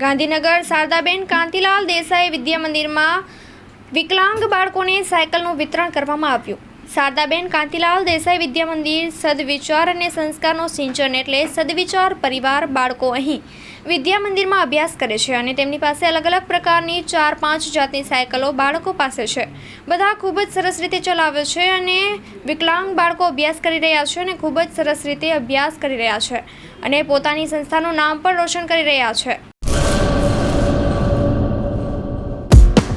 ગાંધીનગર શારદાબેન કાંતિલાલ દેસાઈ વિદ્યા મંદિરમાં વિકલાંગ બાળકોને સાયકલનું વિતરણ કરવામાં આવ્યું. શારદાબેન કાંતિલાલ દેસાઈ વિદ્યા મંદિર સદવિચાર અને સંસ્કારનો સિંચન એટલે સદવિચાર પરિવાર બાળકો અહીં વિદ્યા મંદિરમાં અભ્યાસ કરે છે અને તેમની પાસે અલગ અલગ પ્રકારની ચાર પાંચ જાતની સાયકલો બાળકો પાસે છે. બધા ખૂબ જ સરસ રીતે ચલાવે છે અને વિકલાંગ બાળકો અભ્યાસ કરી રહ્યા છે અને ખૂબ જ સરસ રીતે અભ્યાસ કરી રહ્યા છે અને પોતાની સંસ્થાનું નામ પણ રોશન કરી રહ્યા છે.